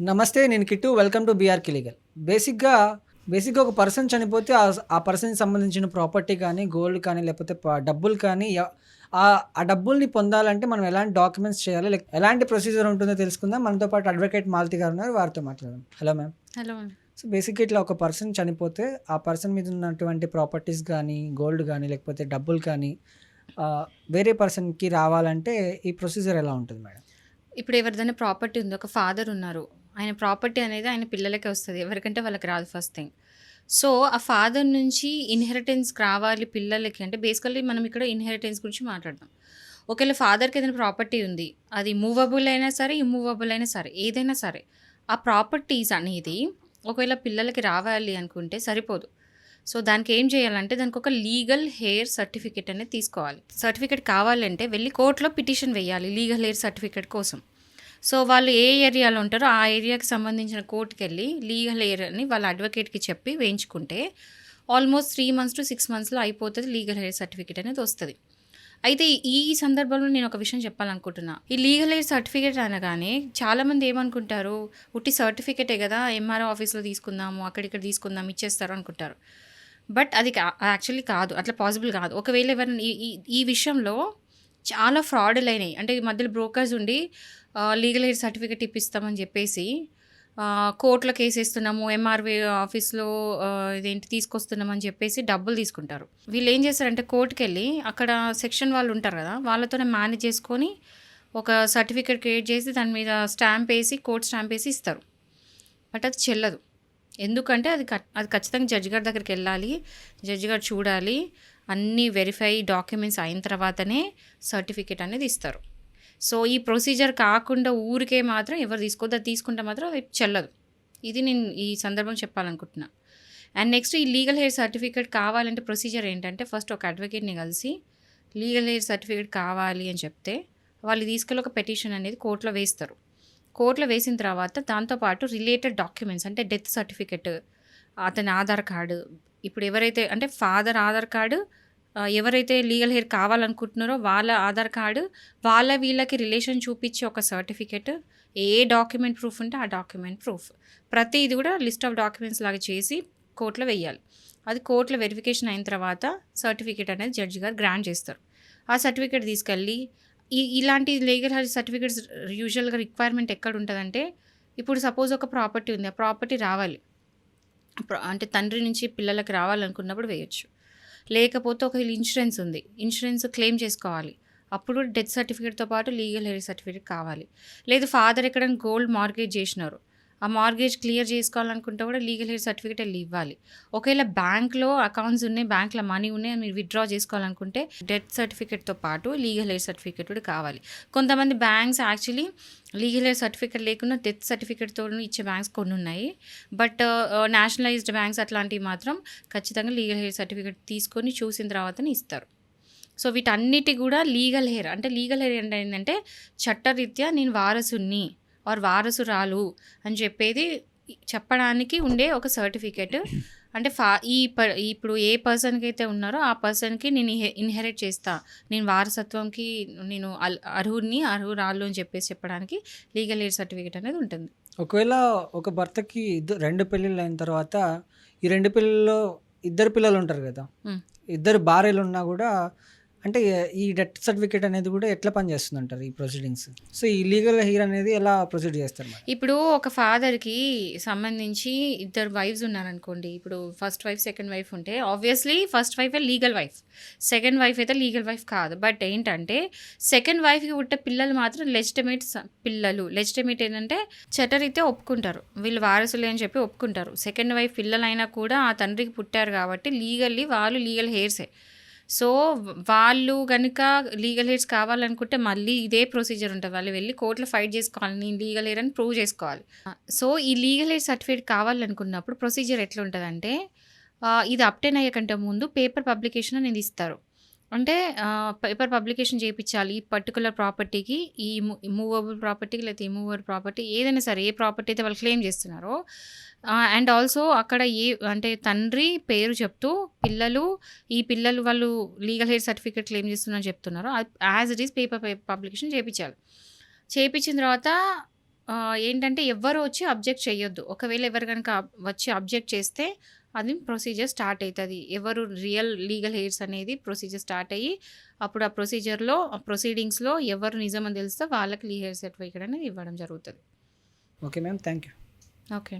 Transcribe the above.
నమస్తే నేను Kittu. Welcome to బీఆర్కి లీగల్ బేసిక్గా బేసిక్గా ఒక పర్సన్ చనిపోతే ఆ- పర్సన్కి సంబంధించిన ప్రాపర్టీ కానీ గోల్డ్ కానీ లేకపోతే డబ్బులు కానీ ఆ ఆ డబ్బుల్ని పొందాలంటే మనం ఎలాంటి డాక్యుమెంట్స్ చేయాలి? లైక్ ఎలాంటి ప్రొసీజర్ ఉంటుందో తెలుసుకుందాం. మనతో పాటు అడ్వకేట్ మాలతి గారు ఉన్నారు. వారితో మాట్లాడదాం. హలో మ్యామ్ హలో సో బేసిక్గా ఇట్లా ఒక పర్సన్ చనిపోతే ఆ పర్సన్ మీద ఉన్నటువంటి ప్రాపర్టీస్ కానీ గోల్డ్ కానీ లేకపోతే డబ్బులు కానీ వేరే పర్సన్కి రావాలంటే ఈ ప్రొసీజర్ ఎలా ఉంటుంది మేడం ఇప్పుడు ఎవరిదైనా ప్రాపర్టీ ఉంది ఒక ఫాదర్ ఉన్నారు. ఆయన ప్రాపర్టీ అనేది ఆయన పిల్లలకే వస్తుంది. ఎవరికంటే వాళ్ళకి రాదు ఫస్ట్ థింగ్ సో ఆ ఫాదర్ నుంచి ఇన్హెరిటెన్స్ రావాలి పిల్లలకి అంటే బేసికల్లీ మనం ఇక్కడ ఇన్హెరిటెన్స్ గురించి మాట్లాడదాం. ఒకవేళ ఫాదర్కి ఏదైనా ప్రాపర్టీ ఉంది అది మూవబుల్ అయినా సరే ఇమ్మూవబుల్ అయినా సరే ఏదైనా సరే ఆ ప్రాపర్టీస్ అనేది ఒకవేళ పిల్లలకి రావాలి అనుకుంటే సరిపోదు. సో దానికి ఏం చేయాలంటే దానికి ఒక లీగల్ హెయిర్ సర్టిఫికేట్ అనేది తీసుకోవాలి. సర్టిఫికేట్ కావాలంటే వెళ్ళి కోర్టులో పిటిషన్ వేయాలి లీగల్ హెయిర్ సర్టిఫికేట్ కోసం. సో వాళ్ళు ఏ ఏరియాలో ఉంటారో ఆ ఏరియాకి సంబంధించిన కోర్టుకి వెళ్ళి లీగల్ హెయిర్ అని వాళ్ళ అడ్వకేట్కి చెప్పి వేయించుకుంటే almost three months to six మంత్స్లో అయిపోతుంది లీగల్ హెయిర్ సర్టిఫికేట్ అనేది వస్తుంది. అయితే ఈ సందర్భంలో నేను ఒక విషయం చెప్పాలనుకుంటున్నా. ఈ లీగల్ ఎయిడ్ సర్టిఫికేట్ అనగానే చాలామంది ఏమనుకుంటారు? ఉట్టి సర్టిఫికేటే కదా ఎంఆర్ఓ ఆఫీస్లో తీసుకుందాము అక్కడిక్కడ తీసుకుందాం ఇచ్చేస్తారు అనుకుంటారు. బట్ అది యాక్చువల్లీ కాదు. అట్లా పాసిబుల్ కాదు. ఒకవేళ ఎవరైనా ఈ- ఈ ఈ విషయంలో చాలా ఫ్రాడ్లు అయినాయి అంటే ఈ మధ్యలో బ్రోకర్స్ ఉండి లీగల్ ఎయిడ్ సర్టిఫికేట్ ఇప్పిస్తామని చెప్పేసి కోర్టులో కేసేస్తున్నాము వేస్తున్నాము ఎంఆర్వీ ఆఫీస్లో ఇదేంటి తీసుకొస్తున్నామని చెప్పేసి డబ్బులు తీసుకుంటారు. వీళ్ళు ఏం చేస్తారంటే కోర్టుకి వెళ్ళి అక్కడ సెక్షన్ వాళ్ళు ఉంటారు కదా వాళ్ళతోనే మేనేజ్ చేసుకొని ఒక సర్టిఫికేట్ క్రియేట్ చేసి దాని మీద స్టాంప్ వేసి కోర్ట్ స్టాంప్ వేసి ఇస్తారు. బట్ అది చెల్లదు. ఎందుకంటే అది అది ఖచ్చితంగా జడ్జి గారి దగ్గరికి వెళ్ళాలి జడ్జి గారు చూడాలి అన్నీ వెరిఫై డాక్యుమెంట్స్ అయిన తర్వాతనే సర్టిఫికేట్ అనేది ఇస్తారు. సో ఈ ప్రొసీజర్ కాకుండా ఊరికే మాత్రం ఎవరు తీసుకోవద్దు అది తీసుకుంటే మాత్రం అది చెల్లదు. ఇది నేను ఈ సందర్భం చెప్పాలనుకుంటున్నా. అండ్ నెక్స్ట్ ఈ లీగల్ హెయిర్ సర్టిఫికేట్ కావాలంటే ప్రొసీజర్ ఏంటంటే ఫస్ట్ ఒక అడ్వకేట్ని కలిసి లీగల్ హెయిర్ సర్టిఫికేట్ కావాలి అని చెప్తే వాళ్ళు తీసుకెళ్ళి ఒక పెటిషన్ అనేది కోర్టులో వేస్తారు. కోర్టులో వేసిన తర్వాత దాంతోపాటు రిలేటెడ్ డాక్యుమెంట్స్ అంటే డెత్ సర్టిఫికెట్ అతని ఆధార్ కార్డు ఇప్పుడు ఎవరైతే అంటే ఫాదర్ ఆధార్ కార్డు ఎవరైతే లీగల్ హెయిర్ కావాలనుకుంటున్నారో వాళ్ళ ఆధార్ కార్డు వాళ్ళ వీళ్ళకి రిలేషన్ చూపించే ఒక సర్టిఫికెట్ ఏ డాక్యుమెంట్ ప్రూఫ్ ఉంటే ఆ డాక్యుమెంట్ ప్రూఫ్. ప్రతి ఇది కూడా లిస్ట్ ఆఫ్ డాక్యుమెంట్స్ లాగా చేసి కోర్టులో వెయ్యాలి అది కోర్టులో వెరిఫికేషన్ అయిన తర్వాత సర్టిఫికేట్ అనేది జడ్జి గారు గ్రాంట్ చేస్తారు. ఆ సర్టిఫికేట్ తీసుకెళ్ళి ఈ ఇలాంటి లీగల్ హెల్త్ సర్టిఫికేట్స్ యూజువల్గా రిక్వైర్మెంట్ ఎక్కడ ఉంటుందంటే ఇప్పుడు సపోజ్ ఒక ప్రాపర్టీ ఉంది ఆ ప్రాపర్టీ రావాలి. అంటే తండ్రి నుంచి పిల్లలకి రావాలనుకున్నప్పుడు వేయచ్చు. లేకపోతే ఒక ఇన్సూరెన్స్ ఉంది. ఇన్సూరెన్స్ క్లెయిమ్ చేసుకోవాలి. అప్పుడు డెత్ సర్టిఫికేట్తో పాటు లీగల్ హెరీ సర్టిఫికేట్ కావాలి. లేదు ఫాదర్ ఎక్కడైనా గోల్డ్ మార్గేజ్ చేసినారు. ఆ మార్గేజ్ క్లియర్ చేసుకోవాలనుకుంటే కూడా లీగల్ హెయిర్ సర్టిఫికేట్ వెళ్ళి ఇవ్వాలి. ఒకవేళ బ్యాంక్లో అకౌంట్స్ ఉన్నాయి బ్యాంక్లో మనీ ఉన్నాయి అని మీరు విత్డ్రా చేసుకోవాలనుకుంటే డెత్ సర్టిఫికేట్తో పాటు లీగల్ హెయిర్ సర్టిఫికేట్ కూడా కావాలి. కొంతమంది banks actually legal heir certificate లేకుండా డెత్ సర్టిఫికేట్తో ఇచ్చే బ్యాంక్స్ కొన్ని ఉన్నాయి. బట్ నేషనలైజ్డ్ బ్యాంక్స్ అట్లాంటివి మాత్రం ఖచ్చితంగా లీగల్ హెయిర్ సర్టిఫికేట్ తీసుకొని చూసిన తర్వాతనే ఇస్తారు. సో వీటన్నిటి కూడా లీగల్ హెయిర్ అంటే లీగల్ హెయిర్ అంటే ఏంటంటే చట్టరీత్యా నేను వారసుని ఆర్ వారసురాలు అని చెప్పేది చెప్పడానికి ఉండే ఒక సర్టిఫికేట్. అంటే ఫా ఈ ప ఇప్పుడు ఏ పర్సన్కి అయితే ఉన్నారో ఆ పర్సన్కి నేను ఇన్హెరిట్ చేస్తా. నేను వారసత్వంకి నేను అర్హుడిని అర్హురాలు అని చెప్పేసి చెప్పడానికి లీగల్ ఎయిడ్ సర్టిఫికేట్ అనేది ఉంటుంది. ఒకవేళ ఒక భర్తకి రెండు పెళ్ళిళ్ళు అయిన తర్వాత ఈ రెండు పిల్లల్లో ఇద్దరు పిల్లలు ఉంటారు కదా. ఇద్దరు భార్యలు ఉన్నా కూడా అంటే ఈ డెత్ సర్టిఫికేట్ అనేది కూడా ఎట్లా పనిచేస్తుంది అంటారు ఈ ప్రొసీడింగ్స్? సో ఈ లీగల్ హెయిర్ అనేది ఎలా ప్రొసీడ్ చేస్తారు ఇప్పుడు ఒక ఫాదర్కి సంబంధించి ఇద్దరు వైఫ్స్ ఉన్నారనుకోండి ఇప్పుడు ఫస్ట్ వైఫ్ సెకండ్ వైఫ్ ఉంటే obviously first wife legal wife second wife అయితే లీగల్ వైఫ్ కాదు. బట్ ఏంటంటే సెకండ్ వైఫ్కి పుట్టే పిల్లలు మాత్రం లెజిటమేట్ పిల్లలు లెజిటమేట్ ఏంటంటే చట్టరీతే ఒప్పుకుంటారు. వీళ్ళు వారసులే అని చెప్పి ఒప్పుకుంటారు. సెకండ్ వైఫ్ పిల్లలైనా కూడా ఆ తండ్రికి పుట్టారు కాబట్టి లీగల్లీ వాళ్ళు లీగల్ హెయిర్సే. సో వాళ్ళు కనుక లీగల్ హెయిర్స్ కావాలనుకుంటే మళ్ళీ ఇదే ప్రొసీజర్ ఉంటుంది. వాళ్ళు వెళ్ళి కోర్టులో ఫైట్ చేసుకోవాలి నేను లీగల్ హెయిర్ అని ప్రూవ్ చేసుకోవాలి. సో ఈ లీగల్ ఎయిడ్ సర్టిఫికేట్ కావాలనుకున్నప్పుడు ప్రొసీజర్ ఎట్లా ఉంటుందంటే ఇది అప్టైన్ అయ్యే కంటే ముందు పేపర్ పబ్లికేషన్ అనేది ఇస్తారు. అంటే పేపర్ పబ్లికేషన్ చేయించాలి ఈ పర్టికులర్ ప్రాపర్టీకి ఈ మూవబుల్ ప్రాపర్టీకి లేకపోతే ఇమూవబుల్ ప్రాపర్టీ ఏదైనా సరే ఏ ప్రాపర్టీ అయితే వాళ్ళు క్లెయిమ్ చేస్తున్నారో అండ్ ఆల్సో అక్కడ ఏ అంటే తండ్రి పేరు చెప్తూ పిల్లలు ఈ పిల్లలు వాళ్ళు లీగల్ హెయిర్ సర్టిఫికేట్ క్లెయిమ్ చేస్తున్నారని చెప్తున్నారు as it is paper publication చేయించాలి చేయించిన తర్వాత ఏంటంటే ఎవ్వరు వచ్చి అబ్జెక్ట్ చేయొద్దు. ఒకవేళ ఎవరు గనక వచ్చి అబ్జెక్ట్ చేస్తే అది ప్రొసీజర్ స్టార్ట్ అయితది. ఎవరు రియల్ లీగల్ హెయిర్స్ అనేది ప్రొసీజర్ స్టార్ట్ అయ్యి అప్పుడు ఆ ప్రొసీజర్‌లో ఆ ప్రొసీడింగ్స్‌లో ఎవరు నిజమని తెలిస్తే వాళ్ళకి లీగల్ సర్టిఫికేట్ అనేది ఇవ్వడం జరుగుతది. Okay ma'am. Thank you. Okay.